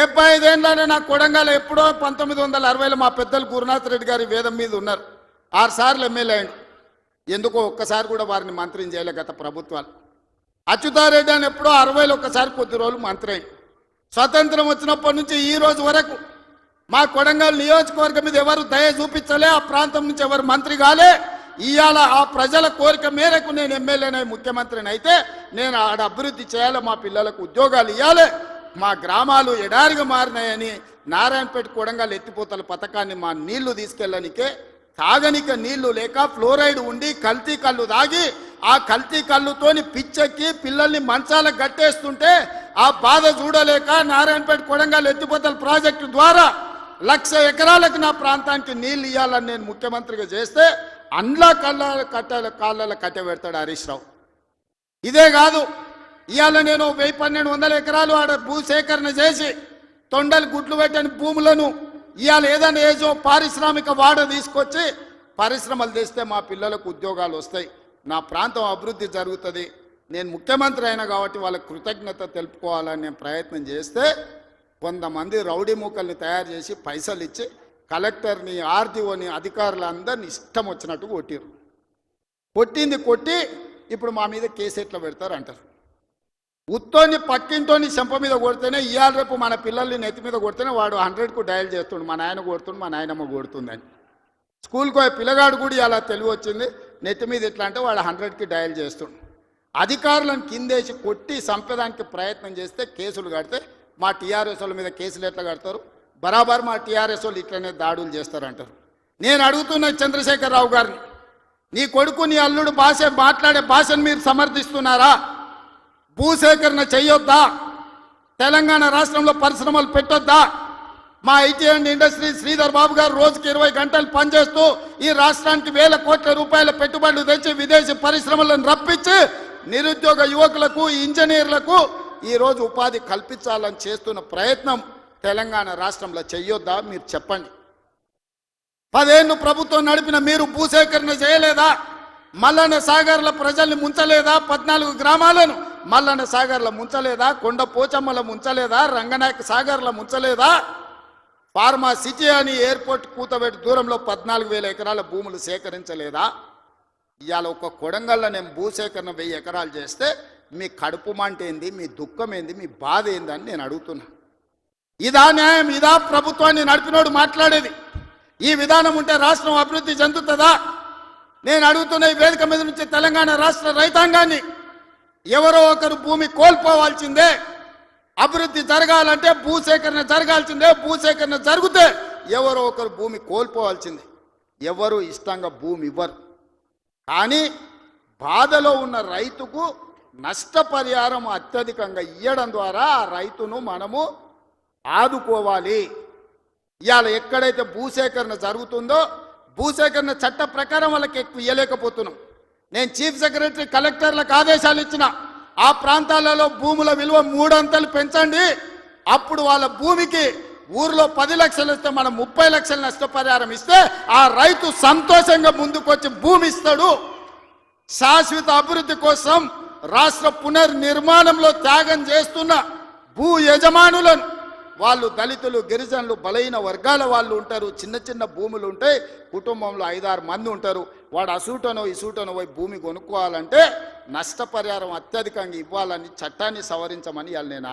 డెబ్బై ఐదేళ్ళనే నా కొడంగల్ ఎప్పుడో పంతొమ్మిది వందల అరవైలో మా పెద్దలు గురునాథ్ రెడ్డి గారి వేదం మీద ఉన్నారు. ఆరు సార్లు ఎమ్మెల్యే అయిన ఎందుకో ఒక్కసారి కూడా వారిని మంత్రిని చేయలే గత ప్రభుత్వాలు. అచ్యుతారెడ్డి అని ఎప్పుడో అరవైలో ఒక్కసారి కొద్ది రోజులు మంత్రి అయ్యాడు. స్వతంత్రం వచ్చినప్పటి నుంచి ఈ రోజు వరకు మా కొడంగల్ నియోజకవర్గం మీద ఎవరు దయ చూపించలే ఆ ప్రాంతం నుంచి ఎవరు మంత్రి కాలే. ఇవాళ ఆ ప్రజల కోరిక మేరకు నేను ఎమ్మెల్యేనై ముఖ్యమంత్రిని అయితే నేను ఆడ అభివృద్ధి చేయాలి మా పిల్లలకు ఉద్యోగాలు ఇవ్వాలి మా గ్రామాలు ఎడారిగా మారినాయని నారాయణపేట కొడంగల్ ఎత్తిపోతల పథకాన్ని మా నీళ్ళు తీసుకెళ్ళనికే తాగనిక నీళ్ళు లేక ఫ్లోరైడ్ ఉండి కల్తీ కళ్ళు తాగి ఆ కల్తీ కళ్ళుతోని పిచ్చెక్కి పిల్లల్ని మంచాలకు గట్టేస్తుంటే ఆ బాధ చూడలేక నారాయణపేట కొడంగల్ ఎత్తిపోతల ప్రాజెక్టు ద్వారా లక్ష ఎకరాలకు నా ప్రాంతానికి నీళ్ళు ఇవ్వాలని నేను ముఖ్యమంత్రిగా చేస్తే అండ్ల కళ్ళ కట్ట కాళ్ళ కట్టె పెడతాడు హరీష్ రావు. ఇదే కాదు ఇవాళ నేను వెయ్యి పన్నెండు వందల ఎకరాలు ఆడ భూసేకరణ చేసి తొండలు గుడ్లు పెట్టని భూములను ఇవాళ ఏదైనా ఏజో పారిశ్రామిక వాడ తీసుకొచ్చి పరిశ్రమలు తెస్తే మా పిల్లలకు ఉద్యోగాలు వస్తాయి. నా ప్రాంతం అభివృద్ధి జరుగుతుంది. నేను ముఖ్యమంత్రి అయినా కాబట్టి వాళ్ళకి కృతజ్ఞత తెలుపుకోవాలని నేను ప్రయత్నం చేస్తే కొంతమంది రౌడీ మూకల్ని తయారు చేసి పైసలు ఇచ్చి కలెక్టర్ని ఆర్టీఓని అధికారులందరిని ఇష్టం వచ్చినట్టు కొట్టిరు కొట్టింది కొట్టి ఇప్పుడు మా మీద కేసు ఎట్లా పెడతారు అంటారు ఉత్తోని పక్కింటోని చెంప మీద కొడితేనే ఇవాళ రేపు మన పిల్లల్ని నెత్తి మీద కొడితేనే వాడు హండ్రెడ్కు డయల్ చేస్తుండు. మా నాయన కొడుతుండు మా నాయనమ్మ కొడుతుందని. స్కూల్కి పోయే పిల్లగాడు కూడా అలా తెలివి వచ్చింది. నెత్తి మీద ఎట్లా అంటే వాడు హండ్రెడ్కి డయల్ చేస్తుండు. అధికారులను కిందేసి కొట్టి చంపేదానికి ప్రయత్నం చేస్తే కేసులు కడితే మా టీఆర్ఎస్ వాళ్ళ మీద కేసులు ఎట్లా కడతారు? బరాబర్ మా టీఆర్ఎస్ వాళ్ళు ఇట్లనే దాడులు చేస్తారంటారు. నేను అడుగుతున్న చంద్రశేఖరరావు గారిని నీ కొడుకు నీ అల్లుడు భాష మాట్లాడే భాషను మీరు సమర్థిస్తున్నారా? భూసేకరణ చేయొద్దా? తెలంగాణ రాష్ట్రంలో పరిశ్రమలు పెట్టొద్దా? మా IT and industry Sridhar Babu గారు రోజుకి ఇరవై గంటలు పనిచేస్తూ ఈ రాష్ట్రానికి వేల కోట్ల రూపాయల పెట్టుబడులు తెచ్చి విదేశీ పరిశ్రమలను రప్పించి నిరుద్యోగ యువకులకు ఇంజనీర్లకు ఈరోజు ఉపాధి కల్పించాలని చేస్తున్న ప్రయత్నం తెలంగాణ రాష్ట్రంలో చెయ్యొద్దా? మీరు చెప్పండి. పదేళ్ళు ప్రభుత్వం నడిపిన మీరు భూసేకరణ చేయలేదా? మల్లన్న సాగర్ల ప్రజల్ని ముంచలేదా? పద్నాలుగు గ్రామాలను మల్లన్న సాగర్ల ముంచలేదా? కొండ పోచమ్మల ముంచలేదా? రంగనాయక సాగర్ల ముంచలేదా? ఫార్మా సిటీ అని ఎయిర్పోర్ట్ కూతబెట్టి దూరంలో పద్నాలుగు వేల ఎకరాల భూములు సేకరించలేదా? ఇవాళ ఒక కొడంగల్లో నేను భూసేకరణ వెయ్యి ఎకరాలు చేస్తే మీ కడుపు మంట ఏంది మీ దుఃఖం ఏంది మీ బాధ ఏంది అని నేను అడుగుతున్నా. ఇదా న్యాయం ఇదా ప్రభుత్వాన్ని నడిపినోడు మాట్లాడేది. ఈ విధానం ఉంటే రాష్ట్రం అభివృద్ధి చెందుతుందా? నేను అడుగుతున్న ఈ వేదిక మీద నుంచి తెలంగాణ రాష్ట్ర రైతాంగాన్ని ఎవరో ఒకరు భూమి కోల్పోవాల్సిందే. అభివృద్ధి జరగాలంటే భూసేకరణ జరగాల్సిందే భూసేకరణ జరిగితే ఎవరో ఒకరు భూమి కోల్పోవాల్సిందే. ఎవరు ఇష్టంగా భూమి ఇవ్వరు. కానీ బాధలో ఉన్న రైతుకు నష్టపరిహారం అత్యధికంగా ఇవ్వడం ద్వారా ఆ రైతును మనము ఆదుకోవాలి. ఇవాళ ఎక్కడైతే భూసేకరణ జరుగుతుందో భూసేకరణ చట్ట ప్రకారం వాళ్ళకి ఎక్కువ ఇవ్వలేకపోతున్నాం నేను చీఫ్ సెక్రటరీ కలెక్టర్లకు ఆదేశాలు ఇచ్చిన ఆ ప్రాంతాలలో భూముల విలువ మూడంతలు పెంచండి. అప్పుడు వాళ్ళ భూమికి ఊర్లో పది లక్షలు ఇస్తే మనం ముప్పై లక్షల నష్టపరిహారం ఇస్తే ఆ రైతు సంతోషంగా ముందుకొచ్చి భూమి ఇస్తాడు. శాశ్వత అభివృద్ధి కోసం రాష్ట్ర పునర్నిర్మాణంలో త్యాగం చేస్తున్న భూ యజమానులను వాళ్ళు దళితులు గిరిజనులు బలైన వర్గాల వాళ్ళు ఉంటారు. చిన్న చిన్న భూములు ఉంటాయి కుటుంబంలో ఐదారు మంది ఉంటారు. వాడు అసూటనో ఇసూటనో పోయి భూమి కొనుక్కోవాలంటే నష్టపరిహారం అత్యధికంగా ఇవ్వాలని చట్టాన్ని సవరించమని వాళ్ళు నేను